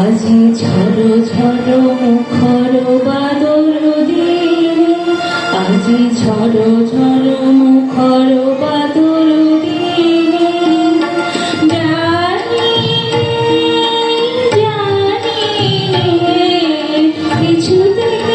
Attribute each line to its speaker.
Speaker 1: আজি ঝড় ঝড় মুখর বাদল দিন। আজি ঝড় ঝড় মুখর বাদল দিন। জানি জানি কিছুতে